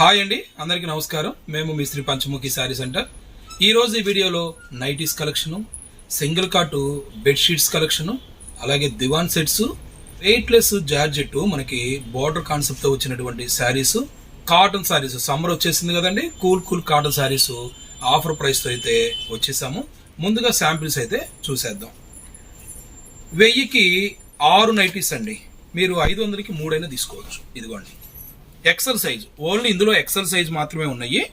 Hi అండి అందరికీ నమస్కారం. మేము మీ శ్రీ పంచముఖి శారీ సెంటర్. ఈరోజు ఈ వీడియోలో nighties collection single cot bedsheets collection అలాగే దివాన్ సెట్స్ వెయిట్లెస్ జార్జెట్ మనకి బార్డర్ కాన్సెప్ట్తో వచ్చినటువంటి శారీస్ కాటన్ శారీస్. సమ్మర్ వచ్చేసింది కదండి cool cool cotton saris offer ప్రైస్తో అయితే వచ్చేసాము. ముందుగా శాంపిల్స్ అయితే చూసేద్దాం. వెయ్యికి ఆరు నైటీస్ అండి. మీరు ఐదు వందలకి మూడైనా తీసుకోవచ్చు. ఇదిగోండి. ఎక్సర్సైజ్ ఓన్లీ ఇందులో ఎక్సర్సైజ్ మాత్రమే ఉన్నాయి.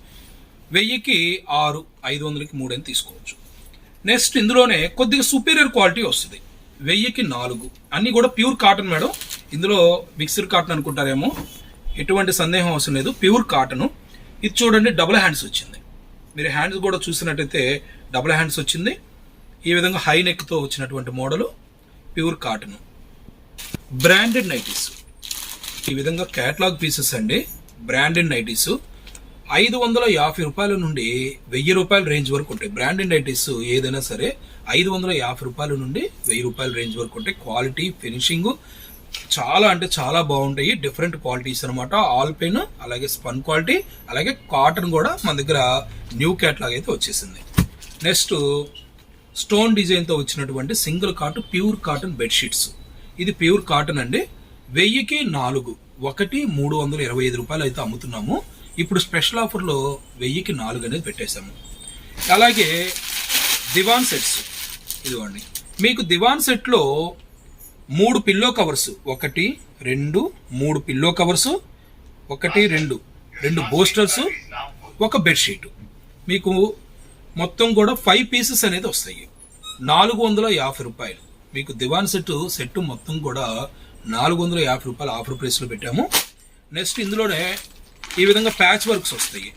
వెయ్యికి ఆరు ఐదు వందలకి మూడైనా తీసుకోవచ్చు. నెక్స్ట్ ఇందులోనే కొద్దిగా సుపీరియర్ క్వాలిటీ వస్తుంది. వెయ్యికి నాలుగు. అన్నీ కూడా ప్యూర్ కాటన్ మేడం. ఇందులో మిక్సర్ కాటన్ అనుకుంటారేమో. ఎటువంటి సందేహం అవసరం లేదు. Pure cotton. ఇది చూడండి డబుల్ హ్యాండ్స్ వచ్చింది. మీరు హ్యాండ్స్ కూడా చూసినట్టయితే డబుల్ హ్యాండ్స్ వచ్చింది. ఈ విధంగా హై నెక్తో వచ్చినటువంటి model. Pure cotton. Branded nighties. ఈ విధంగా క్యాటలాగ్ పీసెస్ అండి. బ్రాండెడ్ నైటీస్ ఐదు వందల యాభై రూపాయల నుండి వెయ్యి రూపాయల రేంజ్ వరకు ఉంటాయి. బ్రాండెడ్ నైటీస్ ఏదైనా సరే ఐదు వందల యాభై రూపాయల నుండి వెయ్యి రూపాయల రేంజ్ వరకు ఉంటాయి. క్వాలిటీ ఫినిషింగ్ చాలా అంటే చాలా బాగుంటాయి. డిఫరెంట్ క్వాలిటీస్ అనమాట ఆల్ పెయిన్ అలాగే స్పన్ క్వాలిటీ అలాగే కాటన్ కూడా మన దగ్గర న్యూ క్యాట్లాగ్ అయితే వచ్చేసింది. నెక్స్ట్ స్టోన్ డిజైన్తో వచ్చినటువంటి single cotton pure cotton bedsheets ఇది ప్యూర్ కాటన్ అండి. వెయ్యికి నాలుగు ఒకటి మూడు వందల ఇరవై ఐదు రూపాయలు అయితే అమ్ముతున్నాము. ఇప్పుడు స్పెషల్ ఆఫర్లో వెయ్యికి నాలుగు అనేది పెట్టేశాము. అలాగే దివాన్ సెట్స్. ఇదిగోండి. మీకు దివాన్ సెట్లో మూడు పిల్లో కవర్స్ ఒకటి రెండు మూడు పిల్లో కవర్స్ ఒకటి రెండు రెండు బోస్టర్స్ ఒక బెడ్షీట్ మీకు మొత్తం కూడా ఫైవ్ పీసెస్ అనేది వస్తాయి. నాలుగు వందల యాభై రూపాయలు. మీకు దివాన్ సెట్ సెట్ మొత్తం కూడా నాలుగు వందల యాభై రూపాయలు ఆఫర్ ప్రైస్లో పెట్టాము. నెక్స్ట్ ఇందులోనే ఈ విధంగా ప్యాచ్ వర్క్స్ వస్తాయి.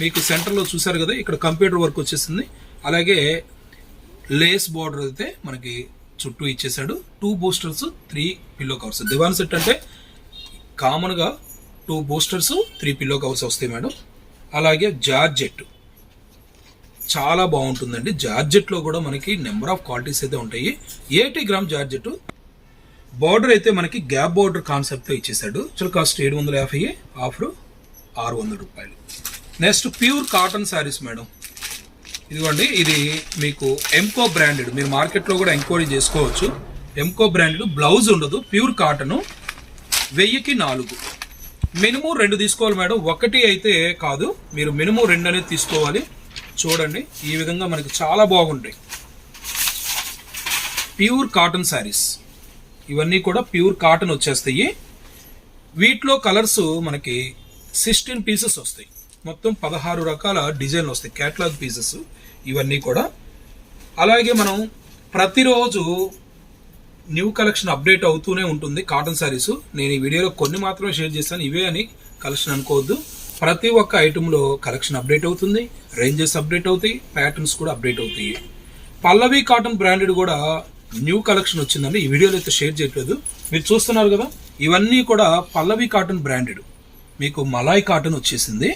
మీకు సెంటర్లో చూసారు కదా ఇక్కడ కంప్యూటర్ వర్క్ వచ్చేసింది. అలాగే లేస్ బార్డర్ అయితే మనకి చుట్టూ ఇచ్చేసాడు two boosters three pillow covers. Divan set అంటే కామన్గా two boosters three pillow covers వస్తాయి మేడం. అలాగే జార్జెట్. చాలా బాగుంటుందండి. జార్జెట్లో కూడా మనకి నెంబర్ ఆఫ్ క్వాలిటీస్ అయితే ఉంటాయి. ఎయిటీ గ్రామ్ జార్జెట్ బార్డర్ అయితే మనకి గ్యాప్ బార్డర్ కాన్సెప్ట్తో ఇచ్చేసాడు యాక్చువల్ కాస్ట్ ఏడు వందల యాభై ఆఫర్ ఆరు వందల రూపాయలు. Next pure cotton saris madam ఇదిగోండి ఇది మీకు ఎంకో బ్రాండెడ్ మీరు మార్కెట్లో కూడా ఎంక్వైరీ చేసుకోవచ్చు. ఎంకో బ్రాండెడ్ బ్లౌజ్ ఉండదు ప్యూర్ కాటన్ వెయ్యికి నాలుగు. మినిమం రెండు తీసుకోవాలి మేడం ఒకటి అయితే కాదు మీరు మినిమం రెండు అనేది తీసుకోవాలి. చూడండి ఈ విధంగా మనకి చాలా బాగుంటాయి. ప్యూర్ కాటన్ శారీస్ ఇవన్నీ కూడా ప్యూర్ కాటన్ వచ్చేస్తాయి. వీటిలో కలర్స్ మనకి సిక్స్టీన్ పీసెస్ వస్తాయి. మొత్తం పదహారు రకాల డిజైన్లు వస్తాయి. క్యాటలాగ్ పీసెస్ ఇవన్నీ కూడా. అలాగే మనం ప్రతిరోజు న్యూ కలెక్షన్ అప్డేట్ అవుతూనే ఉంటుంది కాటన్ శారీస్ నేను ఈ వీడియోలో కొన్ని మాత్రమే షేర్ చేస్తాను ఇవే అని కలెక్షన్ అనుకోవద్దు. ప్రతి ఒక్క ఐటెంలో కలెక్షన్ అప్డేట్ అవుతుంది. రేంజెస్ అప్డేట్ అవుతాయి. ప్యాటర్న్స్ కూడా అప్డేట్ అవుతాయి. పల్లవి కాటన్ బ్రాండెడ్ కూడా న్యూ కలెక్షన్ వచ్చిందండి. ఈ వీడియోలో అయితే షేర్ చేయట్లేదు. మీరు చూస్తున్నారు కదా ఇవన్నీ కూడా పల్లవి కాటన్ బ్రాండెడ్. మీకు మలాయ్ కాటన్ వచ్చేసింది.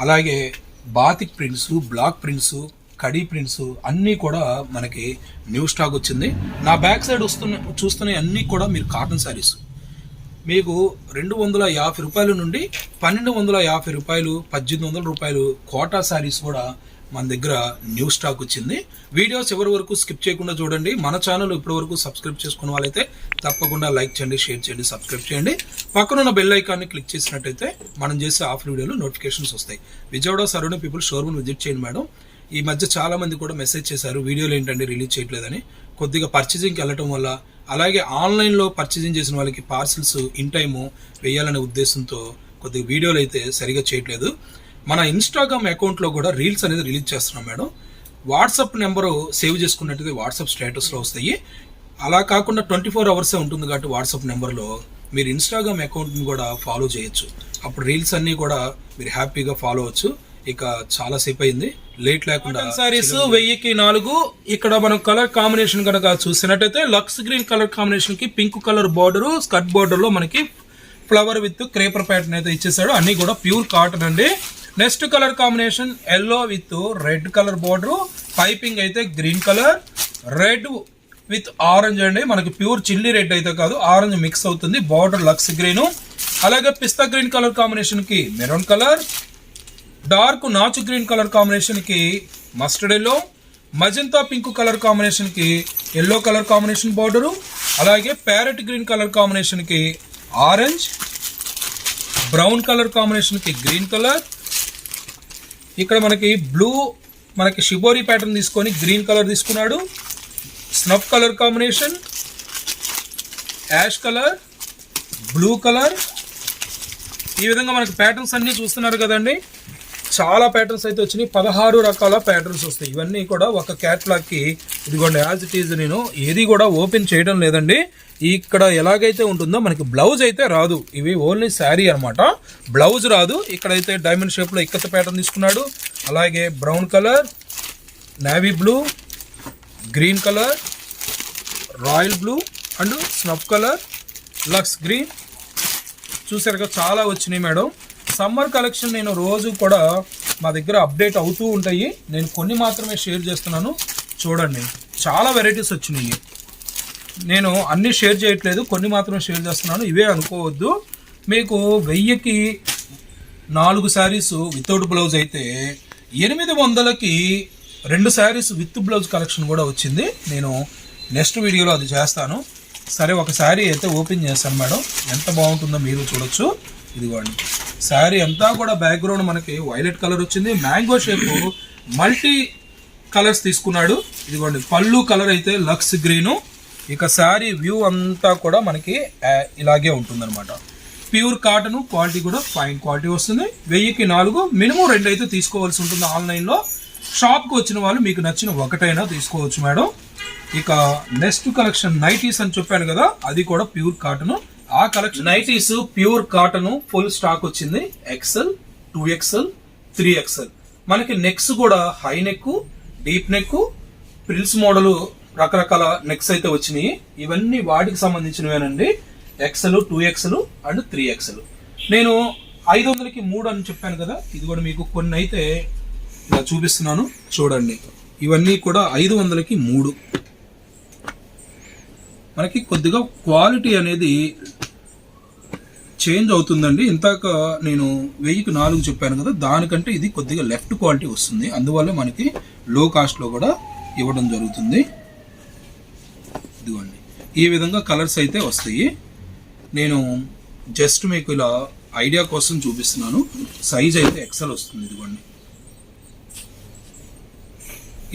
అలాగే batik prints block prints khadi prints అన్నీ కూడా మనకి న్యూ స్టాక్ వచ్చింది. నా బ్యాక్ సైడ్ వస్తున్న చూస్తున్న అన్నీ కూడా మీరు కాటన్ శారీస్. మీకు రెండు వందల యాభై రూపాయల నుండి పన్నెండు వందల యాభై రూపాయలు పద్దెనిమిది వందల రూపాయలు కోటా శారీస్ కూడా మన దగ్గర న్యూ స్టాక్ వచ్చింది. వీడియోస్ ఎవరి వరకు స్కిప్ చేయకుండా చూడండి. మన ఛానల్ ఇప్పటి వరకు సబ్స్క్రైబ్ చేసుకున్న వాళ్ళైతే తప్పకుండా లైక్ చేయండి షేర్ చేయండి సబ్స్క్రైబ్ చేయండి. పక్కనున్న బెల్ ఐకాన్ని క్లిక్ చేసినట్టయితే మనం చేసే ఆఫ్ వీడియోలు నోటిఫికేషన్స్ వస్తాయి. Vijayawada surround people showroom visit చేయండి మేడం. ఈ మధ్య చాలా మంది కూడా మెసేజ్ చేశారు వీడియోలు ఏంటంటే రిలీజ్ చేయట్లేదని. కొద్దిగా పర్చేజింగ్కి వెళ్ళటం వల్ల అలాగే ఆన్లైన్లో పర్చేజింగ్ చేసిన వాళ్ళకి పార్సిల్స్ ఇన్ టైము వేయాలనే ఉద్దేశంతో కొద్దిగా వీడియోలు అయితే సరిగా చేయట్లేదు. మన ఇన్స్టాగ్రామ్ అకౌంట్లో కూడా రీల్స్ అనేది రిలీజ్ చేస్తున్నాం మేడం. వాట్సాప్ నెంబరు సేవ్ చేసుకున్నట్టయితే వాట్సాప్ స్టేటస్లో వస్తాయి. అలా కాకుండా ట్వంటీ ఫోర్ అవర్సే ఉంటుంది కాబట్టి వాట్సాప్ నెంబర్లో మీరు ఇన్స్టాగ్రామ్ అకౌంట్ని కూడా ఫాలో చేయొచ్చు. అప్పుడు రీల్స్ అన్నీ కూడా మీరు హ్యాపీగా ఫాలో అవచ్చు ఇక చాలా సేపు అయింది. లేట్ లేకుండా సారీస్ వెయ్యికి నాలుగు. ఇక్కడ మనం కలర్ కాంబినేషన్ కనుక చూసినట్టయితే లక్స్ గ్రీన్ కలర్ కాంబినేషన్కి పింక్ కలర్ బార్డర్ స్కర్ట్ బార్డర్లో మనకి ఫ్లవర్ విత్ క్రేపర్ ప్యాటర్న్ అయితే ఇచ్చేసాడు అన్ని కూడా ప్యూర్ కాటన్ అండి. Next colour combination yellow with red colour border. Piping అయితే green colour. Red with orange అండి. మనకి ప్యూర్ చిల్లీ రెడ్ అయితే కాదు ఆరెంజ్ మిక్స్ అవుతుంది. Border lux green. అలాగే పిస్తా గ్రీన్ కలర్ కాంబినేషన్కి మెరూన్ కలర్. డార్క్ నాచు గ్రీన్ కలర్ కాంబినేషన్కి mustard yellow. Magenta pink colour కాంబినేషన్కి ఎల్లో కలర్ కాంబినేషన్ బార్డరు. అలాగే ప్యారెట్ గ్రీన్ కలర్ కాంబినేషన్కి ఆరెంజ్. బ్రౌన్ కలర్ కాంబినేషన్కి గ్రీన్ కలర్. ఇక్కడ మనకి బ్లూ మనకి షిబోరి ప్యాటర్న్ తీసుకొని గ్రీన్ కలర్ తీసుకున్నాడు. Snuff colour combination ash colour blue colour ఈ విధంగా మనకి ప్యాటర్న్స్ అన్నీ చూస్తున్నారు కదండి. చాలా ప్యాటర్న్స్ అయితే వచ్చినాయి. పదహారు రకాల ప్యాటర్న్స్ వస్తాయి. ఇవన్నీ కూడా ఒక క్యాట్లాగ్కి ఇదిగోండి యాజ్ ఇట్ ఈజ్ నేను ఏది కూడా ఓపెన్ చేయడం లేదండి. ఇక్కడ ఎలాగైతే ఉంటుందో మనకి బ్లౌజ్ అయితే రాదు. ఇవి ఓన్లీ శారీ అనమాట బ్లౌజ్ రాదు. ఇక్కడైతే డైమండ్ షేప్లో ఇక్కత ప్యాటర్న్ తీసుకున్నాడు. అలాగే brown colour navy blue green colour royal blue and snuff colour lux green చూసారు కదా చాలా వచ్చినాయి మేడం. సమ్మర్ కలెక్షన్ నేను రోజు కూడా మా దగ్గర అప్డేట్ అవుతూ ఉంటాయి. నేను కొన్ని మాత్రమే షేర్ చేస్తున్నాను. చూడండి. చాలా వెరైటీస్ వచ్చినాయి. నేను అన్నీ షేర్ చేయట్లేదు కొన్ని మాత్రం షేర్ చేస్తున్నాను. ఇవే అనుకోవద్దు. మీకు వెయ్యికి నాలుగు శారీస్ వితౌట్ బ్లౌజ్ అయితే ఎనిమిది వందలకి రెండు శారీస్ విత్ బ్లౌజ్ కలెక్షన్ కూడా వచ్చింది. నేను నెక్స్ట్ వీడియోలో అది చేస్తాను. సరే ఒక శారీ అయితే ఓపెన్ చేస్తాను మేడం. ఎంత బాగుంటుందో మీరు చూడొచ్చు. ఇదిగోండి. శారీ అంతా కూడా బ్యాక్గ్రౌండ్ మనకి వైలెట్ కలర్ వచ్చింది. మ్యాంగో షేప్ మల్టీ కలర్స్ తీసుకున్నాడు. ఇదిగోండి పళ్ళు కలర్ అయితే లక్స్ గ్రీను. ఇక శారీ వ్యూ అంతా కూడా మనకి ఇలాగే ఉంటుందన్నమాట. ప్యూర్ కాటన్ క్వాలిటీ కూడా ఫైన్ క్వాలిటీ వస్తుంది. వెయ్యికి నాలుగు మినిమం రెండు అయితే తీసుకోవాల్సి ఉంటుంది ఆన్లైన్లో. షాప్కి వచ్చిన వాళ్ళు మీకు నచ్చిన ఒకటైనా తీసుకోవచ్చు మేడం. ఇక నెక్స్ట్ కలెక్షన్ నైటీస్ అని చెప్పాను కదా అది కూడా ప్యూర్ కాటన్. ఆ collection nighties pure cotton full stock వచ్చింది. XL two XL three XL మనకి నెక్స్ కూడా high neck deep neck frills model రకరకాల నెక్స్ అయితే వచ్చినాయి. ఇవన్నీ వాటికి సంబంధించినవేనండి. XL two XL and three XL నేను ఐదు వందలకి మూడు అని చెప్పాను కదా ఇది కూడా మీకు కొన్ని అయితే ఇలా చూపిస్తున్నాను. చూడండి. ఇవన్నీ కూడా ఐదు వందలకి మూడు. మనకి కొద్దిగా క్వాలిటీ అనేది చేంజ్ అవుతుందండి. ఇంతాక నేను వెయ్యికి నాలుగు చెప్పాను కదా దానికంటే ఇది కొద్దిగా లెఫ్ట్ క్వాలిటీ వస్తుంది. అందువల్ల మనకి లో కాస్ట్లో కూడా ఇవ్వడం జరుగుతుంది. ఇదిగోండి. ఈ విధంగా కలర్స్ అయితే వస్తాయి. నేను జస్ట్ మీకు ఇలా ఐడియా కోసం చూపిస్తున్నాను. సైజ్ అయితే ఎక్సెల్ వస్తుంది ఇదిగోండి.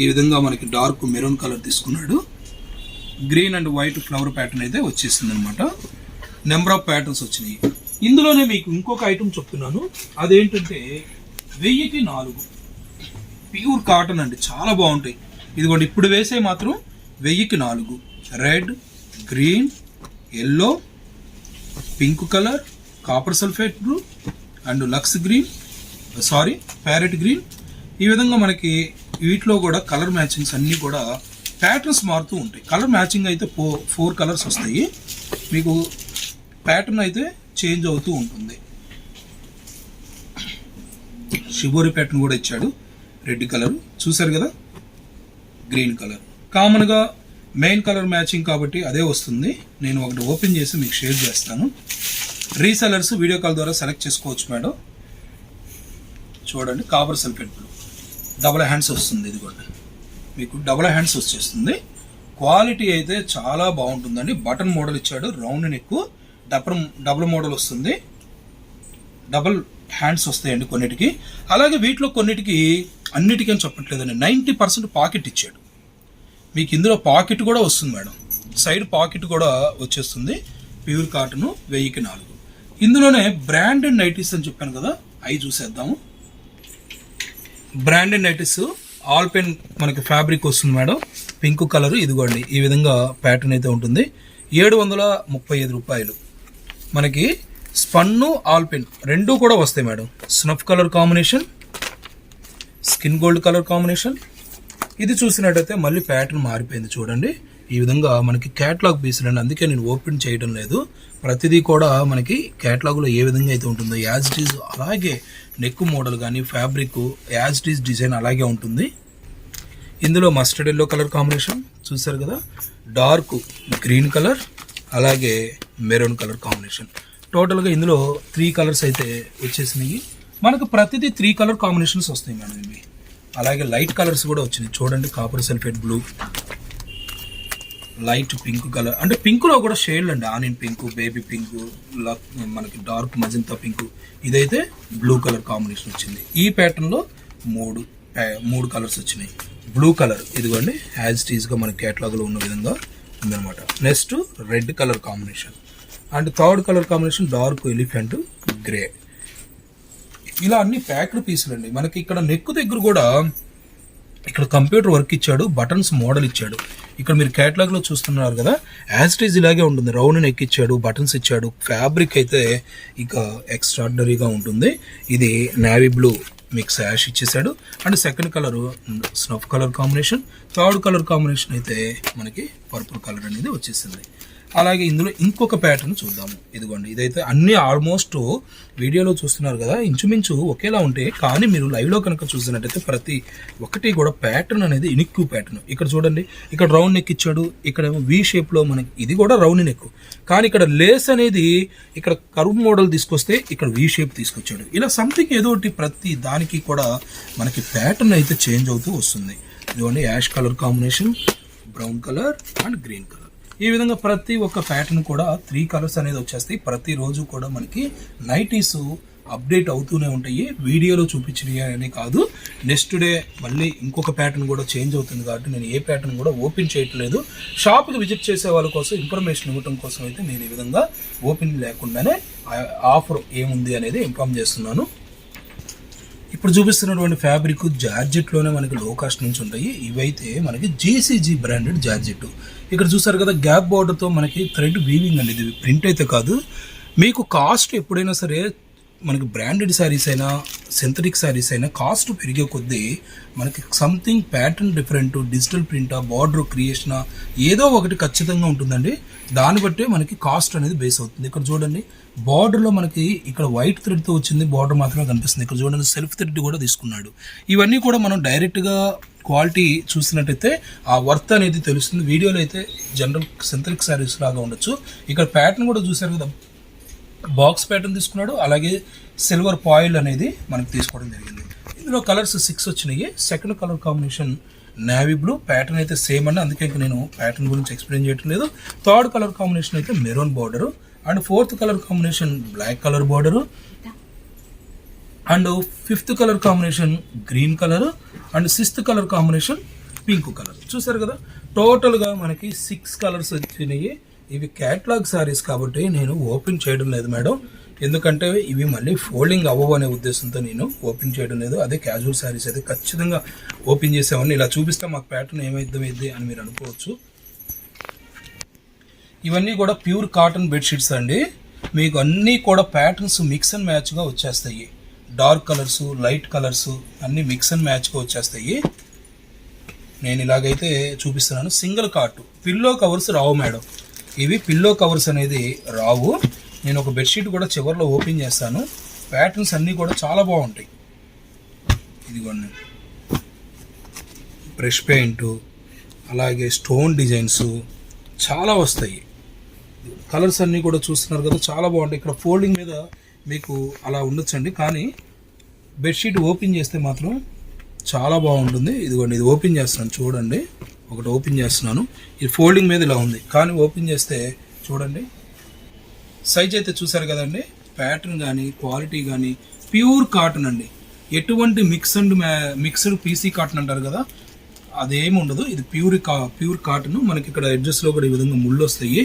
ఈ విధంగా మనకి డార్క్ మెరూన్ కలర్ తీసుకున్నాడు. Green and white flower pattern అయితే వచ్చేసింది అనమాట నెంబర్ ఆఫ్ ప్యాటర్న్స్ వచ్చినాయి. ఇందులోనే మీకు ఇంకొక ఐటమ్ చెప్తున్నాను. అదేంటంటే వెయ్యికి నాలుగు. ప్యూర్ కాటన్ అండి. చాలా బాగుంటాయి. ఇదిగోండి ఇప్పుడు వేసే మాత్రం వెయ్యికి నాలుగు. Red green yellow pink colour copper sulphate blue and lux green sorry parrot green. ఈ విధంగా మనకి వీటిలో కూడా కలర్ మ్యాచింగ్స్ అన్నీ కూడా ప్యాటర్న్స్ మారుతూ ఉంటాయి. కలర్ మ్యాచింగ్ అయితే ఫో ఫోర్ కలర్స్ వస్తాయి. మీకు ప్యాటర్న్ అయితే చేంజ్ అవుతూ ఉంటుంది. షిబోరి ప్యాటర్న్ కూడా ఇచ్చాడు. Red colour. చూసారు కదా? Green colour. కామన్గా మెయిన్ కలర్ మ్యాచింగ్ కాబట్టి అదే వస్తుంది. నేను ఒకటి ఓపెన్ చేసి మీకు షేర్ చేస్తాను. రీసెలర్స్ వీడియో కాల్ ద్వారా సెలెక్ట్ చేసుకోవచ్చు మేడం. చూడండి copper sulphate blue double hands వస్తుంది ఇది కూడా. మీకు డబల్ హ్యాండ్స్ వచ్చేస్తుంది. క్వాలిటీ అయితే చాలా బాగుంటుందండి. బటన్ మోడల్ ఇచ్చాడు. Round neck double double model వస్తుంది. డబుల్ హ్యాండ్స్ వస్తాయండి కొన్నిటికి. అలాగే వీటిలో కొన్నిటికి అన్నిటికీ చెప్పట్లేదండి. నైంటీ పర్సెంట్ పాకెట్ ఇచ్చాడు. మీకు ఇందులో పాకెట్ కూడా వస్తుంది మేడం. సైడ్ పాకెట్ కూడా వచ్చేస్తుంది. ప్యూర్ కాటన్ వెయ్యికి నాలుగు. ఇందులోనే బ్రాండెడ్ నైటీస్ అని చెప్పాను కదా అవి చూసేద్దాము. బ్రాండెడ్ నైటీస్ ఆల్ పెన్ మనకి ఫ్యాబ్రిక్ వస్తుంది మేడం. పింక్ కలర్ ఇదిగోండి ఈ విధంగా ప్యాటర్న్ అయితే ఉంటుంది. ఏడు వందల ముప్పై ఐదు రూపాయలు. మనకి స్పన్ను ఆల్ పెన్ రెండు కూడా వస్తాయి madam. Snuff colour combination skin gold colour combination ఇది చూసినట్టయితే మళ్ళీ ప్యాటర్న్ మారిపోయింది చూడండి. ఈ విధంగా మనకి క్యాట్లాగ్ పీసులు అండి అందుకే నేను ఓపెన్ చేయడం లేదు. ప్రతిదీ కూడా మనకి క్యాట్లాగ్లో ఏ విధంగా అయితే ఉంటుందో యాజ్ ఇట్ ఈజ్ అలాగే నెక్ మోడల్ కానీ fabric as it is design అలాగే ఉంటుంది. ఇందులో మస్టర్డ్ ఎల్లో కలర్ కాంబినేషన్ చూసారు కదా? డార్క్ గ్రీన్ కలర్ అలాగే మెరూన్ కలర్ కాంబినేషన్ టోటల్గా ఇందులో త్రీ కలర్స్ అయితే వచ్చేసినాయి. మనకు ప్రతిదీ త్రీ కలర్ కాంబినేషన్స్ వస్తాయి మేడం ఇవి. అలాగే లైట్ కలర్స్ కూడా వచ్చినాయి. చూడండి copper sulphate blue light pink colour. అంటే పింక్లో కూడా షేడ్లు అండి. ఆనియన్ పింక్ బేబీ పింక్ మనకి డార్క్ మజంతా పింక్. ఇదైతే బ్లూ కలర్ కాంబినేషన్ వచ్చింది. ఈ ప్యాటర్న్లో మూడు మూడు కలర్స్ వచ్చినాయి. బ్లూ కలర్ ఇదిగోండి యాజ్ టీజ్గా మన కేటలాగ్లో ఉన్న విధంగా ఉందన్నమాట. Next red colour combination. And third colour combination dark elephant grey. ఇలా అన్ని ప్యాక్డ్ పీసులు అండి మనకి ఇక్కడ నెక్ దగ్గర కూడా ఇక్కడ కంప్యూటర్ వర్క్ ఇచ్చాడు బటన్స్ మోడల్ ఇచ్చాడు. ఇక్కడ మీరు కేటలాగ్లో చూస్తున్నారు కదా యాజ్ టీజ్ ఇలాగే ఉంటుంది. రౌండ్ నెక్ ఇచ్చాడు బటన్స్ ఇచ్చాడు ఫ్యాబ్రిక్ అయితే ఇక ఎక్స్ట్రాడినరీగా ఉంటుంది. ఇది నావీ బ్లూ మిక్స్ యాష్ ఇచ్చేసాడు and second colour snuff colour combination third colour combination అయితే మనకి పర్పుల్ కలర్ అనేది వచ్చేసింది. అలాగే ఇందులో ఇంకొక ప్యాటర్న్ చూద్దాము. ఇదిగోండి ఇదైతే అన్ని ఆల్మోస్ట్ వీడియోలో చూస్తున్నారు కదా ఇంచుమించు ఒకేలా ఉంటే కానీ మీరు లైవ్లో కనుక చూసినట్టయితే ప్రతి ఒక్కటి కూడా ప్యాటర్న్ అనేది ఇనిక్కు ప్యాటర్న్ ఇక్కడ చూడండి ఇక్కడ రౌండ్ నెక్ ఇచ్చాడు ఇక్కడ వి షేప్లో మనకి ఇది కూడా రౌండ్ నెక్ కానీ ఇక్కడ లేస్ అనేది ఇక్కడ కరువు మోడల్ తీసుకొస్తే ఇక్కడ వి షేప్ తీసుకొచ్చాడు. ఇలా సంథింగ్ ఏదో ఒకటి ప్రతి దానికి కూడా మనకి ప్యాటర్న్ అయితే చేంజ్ అవుతూ వస్తుంది. ఇదిగోండి ash colour combination brown colour and green colour ఈ విధంగా ప్రతి ఒక్క ప్యాటర్న్ కూడా త్రీ కలర్స్ అనేది వచ్చేస్తాయి. ప్రతి రోజు కూడా మనకి నైటీస్ అప్డేట్ అవుతూనే ఉంటాయి. వీడియోలో చూపించినవి అని కాదు. నెక్స్ట్ డే మళ్ళీ ఇంకొక ప్యాటర్న్ కూడా చేంజ్ అవుతుంది కాబట్టి నేను ఏ ప్యాటర్న్ కూడా ఓపెన్ చేయట్లేదు. షాప్కి విజిట్ చేసే వాళ్ళ కోసం ఇన్ఫర్మేషన్ ఇవ్వడం కోసం అయితే నేను ఈ విధంగా ఓపెన్ లేకుండానే ఆఫర్ ఏముంది అనేది ఇన్ఫామ్ చేస్తున్నాను. ఇప్పుడు చూపిస్తున్నటువంటి ఫ్యాబ్రిక్ జార్జెట్లోనే మనకి లో కాస్ట్ నుంచి ఉంటాయి. ఇవైతే మనకి జేసీజీ బ్రాండెడ్ జార్జెట్. ఇక్కడ చూసారు కదా గ్యాప్ బార్డర్తో మనకి థ్రెడ్ వీవింగ్ అనేది ప్రింట్ అయితే కాదు. మీకు కాస్ట్ ఎప్పుడైనా సరే మనకి బ్రాండెడ్ శారీస్ అయినా సింథటిక్ శారీస్ అయినా కాస్ట్ పెరిగే కొద్దీ మనకి సంథింగ్ ప్యాటర్న్ డిఫరెంట్ డిజిటల్ ప్రింటా బార్డర్ క్రియేషనా ఏదో ఒకటి ఖచ్చితంగా ఉంటుందండి. దాన్ని బట్టే మనకి కాస్ట్ అనేది బేస్ అవుతుంది. ఇక్కడ చూడండి. బార్డర్లో మనకి ఇక్కడ వైట్ థ్రెడ్తో వచ్చింది బార్డర్ మాత్రమే కనిపిస్తుంది. ఇక్కడ చూడండి సెల్ఫ్ థ్రెడ్ కూడా తీసుకున్నాడు. ఇవన్నీ కూడా మనం డైరెక్ట్గా క్వాలిటీ చూసినట్టయితే ఆ వర్త్ అనేది తెలుస్తుంది. వీడియోలో అయితే జనరల్ సింథటిక్ శారీస్ లాగా ఉండొచ్చు. ఇక్కడ ప్యాటర్న్ కూడా చూసారు కదా. బాక్స్ ప్యాటర్న్ తీసుకున్నాడు. అలాగే సిల్వర్ పాయిల్ అనేది మనకు తీసుకోవడం జరిగింది. ఇందులో కలర్స్ సిక్స్ వచ్చినాయి. Second colour combination navy blue pattern అయితే సేమ్ అని అందుకే ఇంకా నేను ప్యాటర్న్ గురించి ఎక్స్ప్లెయిన్ చేయటం లేదు. థర్డ్ కలర్ కాంబినేషన్ అయితే maroon border and fourth colour combination black colour border. And fifth colour combination green colour. And sixth colour combination pink colour. చూసారు కదా? టోటల్గా మనకి సిక్స్ కలర్స్ వచ్చినాయి. ఇవి క్యాట్లాగ్ సారీస్ కాబట్టి నేను ఓపెన్ చేయడం లేదు మేడం. ఎందుకంటే ఇవి మళ్ళీ ఫోల్డింగ్ అవ్వవు అనే ఉద్దేశంతో నేను ఓపెన్ చేయడం లేదు. అదే క్యాజువల్ సారీస్ అయితే ఖచ్చితంగా ఓపెన్ చేసామని ఇలా చూపిస్తే మాకు ప్యాటర్న్ ఏమైద్దామైద్ది అని మీరు అనుకోవచ్చు. ఇవన్నీ కూడా ప్యూర్ కాటన్ బెడ్షీట్స్ అండి. మీకు అన్నీ కూడా ప్యాటర్న్స్ మిక్స్ అండ్ మ్యాచ్గా వచ్చేస్తాయి. డార్క్ కలర్స్ లైట్ కలర్స్ అన్నీ మిక్స్ అండ్ మ్యాచ్గా వచ్చేస్తాయి. నేను ఇలాగైతే చూపిస్తున్నాను. సింగిల్ కార్టు పిల్లో కవర్స్ రావు మేడం. ఇవి పిల్లో కవర్స్ అనేది రావు. నేను ఒక బెడ్షీట్ కూడా చివరిలో ఓపెన్ చేస్తాను. ప్యాటర్న్స్ అన్నీ కూడా చాలా బాగుంటాయి. ఇదిగోండి. బ్రష్ పెయింట్ అలాగే స్టోన్ డిజైన్స్ చాలా వస్తాయి. కలర్స్ అన్నీ కూడా చూస్తున్నారు కదా చాలా బాగుంటాయి. ఇక్కడ ఫోల్డింగ్ మీద మీకు అలా ఉండొచ్చండి. కానీ బెడ్షీట్ ఓపెన్ చేస్తే మాత్రం చాలా బాగుంటుంది. ఇదిగోండి ఇది ఓపెన్ చేస్తున్నాను. చూడండి ఒకటి ఓపెన్ చేస్తున్నాను. ఇది ఫోల్డింగ్ మీద ఇలా ఉంది. కానీ ఓపెన్ చేస్తే చూడండి సైజ్ అయితే చూసారు కదండి. ప్యాటర్న్ కానీ క్వాలిటీ కానీ ప్యూర్ కాటన్ అండి. ఎటువంటి mix and mixed PC cotton అంటారు కదా అదేమి ఉండదు. ఇది ప్యూర్ కా ప్యూర్ కాటన్. మనకి ఇక్కడ అడ్జస్ట్లో కూడా ఈ విధంగా ముళ్ళు వస్తాయి.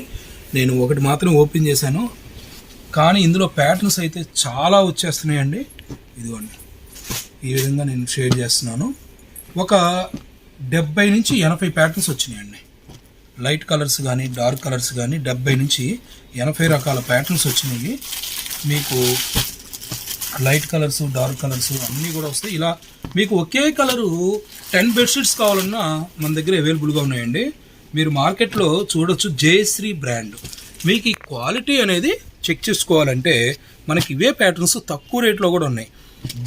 నేను ఒకటి మాత్రం ఓపెన్ చేశాను. కానీ ఇందులో ప్యాటర్న్స్ అయితే చాలా వచ్చేస్తున్నాయండి. ఇదిగోండి. ఈ విధంగా నేను షేర్ చేస్తున్నాను. ఒక డెబ్బై నుంచి ఎనభై ప్యాటర్న్స్ వచ్చినాయండి. లైట్ కలర్స్ కానీ డార్క్ కలర్స్ కానీ డెబ్బై నుంచి ఎనభై రకాల ప్యాటర్న్స్ వచ్చినాయి. మీకు లైట్ కలర్స్ డార్క్ కలర్స్ అన్నీ కూడా వస్తాయి. ఇలా మీకు ఒకే కలరు టెన్ బెడ్షీట్స్ కావాలన్నా మన దగ్గర అవైలబుల్గా ఉన్నాయండి. మీరు మార్కెట్లో చూడొచ్చు జయశ్రీ బ్రాండ్. మీకు ఈ క్వాలిటీ అనేది చెక్ చేసుకోవాలంటే మనకి ఇవే ప్యాటర్న్స్ తక్కువ రేట్లో కూడా ఉన్నాయి.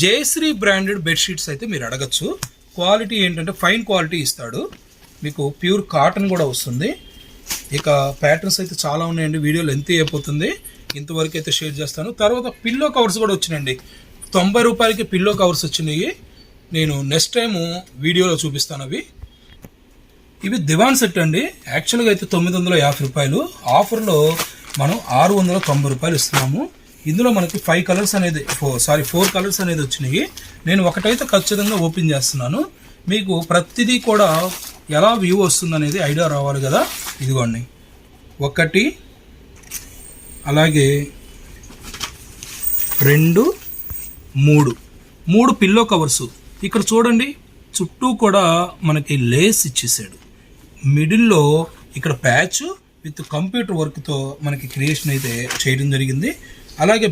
జయశ్రీ బ్రాండెడ్ బెడ్షీట్స్ అయితే మీరు అడగచ్చు. క్వాలిటీ ఏంటంటే ఫైన్ క్వాలిటీ ఇస్తాడు. మీకు ప్యూర్ కాటన్ కూడా వస్తుంది. ఇక ప్యాటర్న్స్ అయితే చాలా ఉన్నాయండి. వీడియో లెంత్ అయిపోతుంది. ఇంతవరకు అయితే షేర్ చేస్తాను. తర్వాత పిల్లో కవర్స్ కూడా వచ్చినాయండి. తొంభై రూపాయలకి పిల్లో కవర్స్ వచ్చినాయి. నేను నెక్స్ట్ టైము వీడియోలో చూపిస్తాను అవి. ఇవి దివాన్ సెట్ అండి. యాక్చువల్గా అయితే తొమ్మిది వందల యాభై రూపాయలు. ఆఫర్లో మనం ఆరు వందల తొంభై రూపాయలు ఇస్తున్నాము. ఇందులో మనకి ఫైవ్ కలర్స్ అనేది ఫోర్ సారీ ఫోర్ కలర్స్ అనేది వచ్చినాయి. నేను ఒకటైతే ఖచ్చితంగా ఓపెన్ చేస్తున్నాను. మీకు ప్రతిదీ కూడా ఎలా వ్యూ వస్తుంది అనేది ఐడియా రావాలి కదా. ఇదిగోండి. ఒకటి అలాగే రెండు మూడు. మూడు పిల్లో కవర్స్ ఇక్కడ చూడండి చుట్టూ కూడా మనకి లేస్ ఇచ్చేసాడు. మిడిల్లో ఇక్కడ ప్యాచ్ విత్ కంప్యూటర్ వర్క్తో మనకి క్రియేషన్ అయితే చేయడం జరిగింది. అలాగే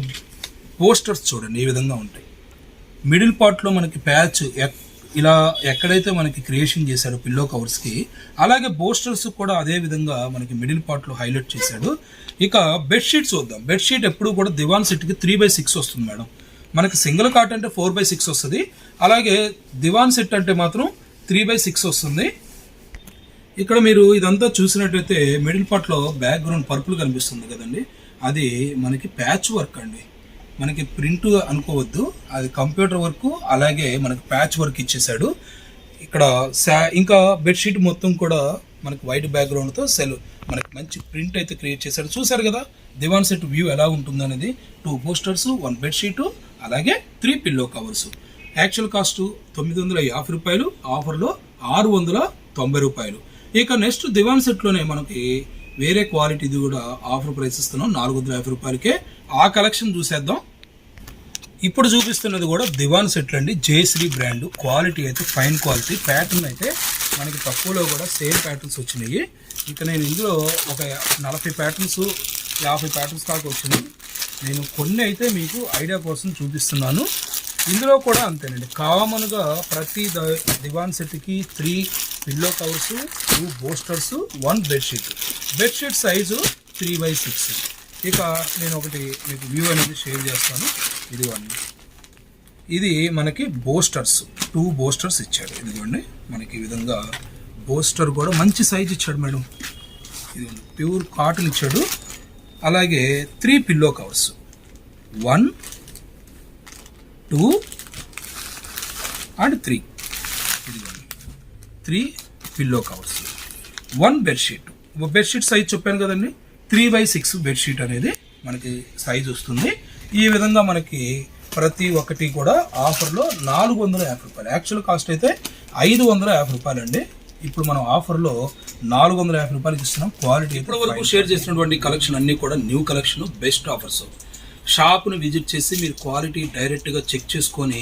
పోస్టర్స్ చూడండి ఈ విధంగా ఉంటాయి. మిడిల్ పార్ట్లో మనకి ప్యాచ్ ఇలా ఎక్కడైతే మనకి క్రియేషన్ చేశాడు పిల్లో కవర్స్కి అలాగే పోస్టర్స్ కూడా అదే విధంగా మనకి మిడిల్ పార్ట్లో హైలైట్ చేశాడు. ఇక బెడ్షీట్ చూద్దాం. బెడ్షీట్ ఎప్పుడు కూడా దివాన్ సెట్కి త్రీ బై సిక్స్ వస్తుంది మేడం. మనకి సింగిల్ కాట్ అంటే ఫోర్ బై సిక్స్ వస్తుంది. అలాగే దివాన్ సెట్ అంటే మాత్రం త్రీ బై సిక్స్ వస్తుంది. ఇక్కడ మీరు ఇదంతా చూసినట్టయితే మిడిల్ పార్ట్లో బ్యాక్గ్రౌండ్ పర్పుల్ కనిపిస్తుంది కదండి. అది మనకి ప్యాచ్ వర్క్ అండి. మనకి ప్రింట్ అనుకోవద్దు. అది కంప్యూటర్ వర్క్ అలాగే మనకి ప్యాచ్ వర్క్ ఇచ్చేసాడు ఇక్కడ శా ఇంకా బెడ్షీట్ మొత్తం కూడా మనకి వైట్ బ్యాక్గ్రౌండ్తో సెల్ మనకి మంచి ప్రింట్ అయితే క్రియేట్ చేశాడు. చూశారు కదా దివాన్ సెట్ వ్యూ ఎలా ఉంటుంది అనేది. టూ పోస్టర్స్ వన్ బెడ్షీటు అలాగే three pillow covers. Actual cost తొమ్మిది వందల యాభై రూపాయలు ఆఫర్లో ఆరు వందల తొంభై రూపాయలు. ఇక నెక్స్ట్ దివాన్ సెట్లోనే మనకి వేరే క్వాలిటీది కూడా ఆఫర్ ప్రైస్ ఇస్తున్నాం. నాలుగు వందల యాభై రూపాయలకే. ఆ కలెక్షన్ చూసేద్దాం. ఇప్పుడు చూపిస్తున్నది కూడా దివాన్ సెట్లు అండి. జేశ్రీ బ్రాండ్. క్వాలిటీ అయితే ఫైన్ క్వాలిటీ. ప్యాటర్న్ అయితే మనకి తక్కువలో కూడా సేమ్ ప్యాటర్న్స్ వచ్చినాయి. ఇక నేను ఇందులో ఒక నలభై ప్యాటర్న్స్ యాభై ప్యాటర్న్స్ దాకా వచ్చినాయి. నేను కొన్ని అయితే మీకు ఐడియా కోసం చూపిస్తున్నాను. ఇందులో కూడా అంతేనండి. కామన్గా ప్రతి ద- దివాన్ సెట్కి three pillow covers two bolsters one bedsheet. Bedsheet size three by six. ఇక నేను ఒకటి మీకు వ్యూ అనేది షేర్ చేస్తాను. ఇదిగోండి ఇది మనకి బోస్టర్స్. టూ బోస్టర్స్ ఇచ్చాడు. ఇదిగోండి. మనకి ఈ విధంగా బోస్టర్ కూడా మంచి సైజ్ ఇచ్చాడు మేడం. ఇది ప్యూర్ కాటన్ ఇచ్చాడు అలాగే three pillow covers. One two and three. ఇదిగోండి. Three pillow covers. One bedsheet. Bedsheet size చెప్పాను కదండి. త్రీ బై సిక్స్ బెడ్షీట్ అనేది మనకి సైజ్ వస్తుంది. ఈ విధంగా మనకి ప్రతి ఒక్కటి కూడా ఆఫర్లో నాలుగు వందల యాభై రూపాయలు. యాక్చువల్ కాస్ట్ అయితే ఐదు వందల యాభై రూపాయలు అండి ఇప్పుడు మనం ఆఫర్లో నాలుగు వందల యాభై రూపాయలకి ఇస్తున్నాం. క్వాలిటీ ఇప్పటి వరకు షేర్ చేసినటువంటి కలెక్షన్ అన్ని కూడా న్యూ కలెక్షన్ బెస్ట్ ఆఫర్స్ షాప్ను విజిట్ చేసి మీరు క్వాలిటీ డైరెక్ట్గా చెక్ చేసుకొని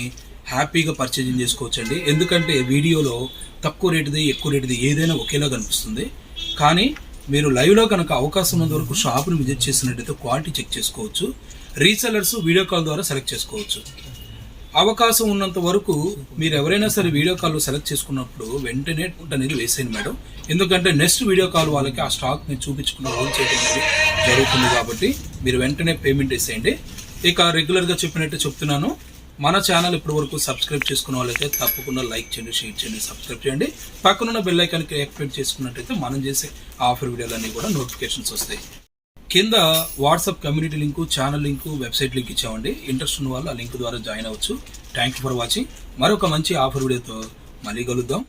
హ్యాపీగా పర్చేజింగ్ చేసుకోవచ్చండి. ఎందుకంటే వీడియోలో తక్కువ రేటుది ఎక్కువ రేటుది ఏదైనా ఒకేలా కనిపిస్తుంది. కానీ మీరు లైవ్లో కనుక అవకాశం ఉన్నంత వరకు షాప్ను విజిట్ చేసినట్టయితే క్వాలిటీ చెక్ చేసుకోవచ్చు. రీసెలర్స్ వీడియో కాల్ ద్వారా సెలెక్ట్ చేసుకోవచ్చు. అవకాశం ఉన్నంత వరకు మీరు ఎవరైనా సరే వీడియో కాల్ సెలెక్ట్ చేసుకున్నప్పుడు వెంటనే అనేది వేసేయండి మేడం. ఎందుకంటే నెక్స్ట్ వీడియో కాల్ వాళ్ళకి ఆ స్టాక్ మీరు చూపించుకున్న రోల్ చేయడం జరుగుతుంది కాబట్టి మీరు వెంటనే పేమెంట్ వేసేయండి ఇక రెగ్యులర్గా చెప్పినట్టు చెప్తున్నాను. మన ఛానల్ ఇప్పటి వరకు సబ్స్క్రైబ్ చేసుకున్న వాళ్ళైతే తప్పకుండా లైక్ చేయండి షేర్ చేయండి సబ్స్క్రైబ్ చేయండి. పక్కనున్న బెల్ ఐకాన్కి యాక్టివేట్ చేసుకున్నట్టయితే మనం చేసే ఆఫర్ వీడియోలన్నీ కూడా నోటిఫికేషన్స్ వస్తాయి. కింద WhatsApp community link channel link website link ఇచ్చామండి. ఇంట్రెస్ట్ ఉన్న వాళ్ళు ఆ లింక్ ద్వారా జాయిన్ అవ్వచ్చు. థ్యాంక్ యూ ఫర్ వాచింగ్ మరొక మంచి ఆఫర్ వీడియోతో మళ్ళీ కలుద్దాం.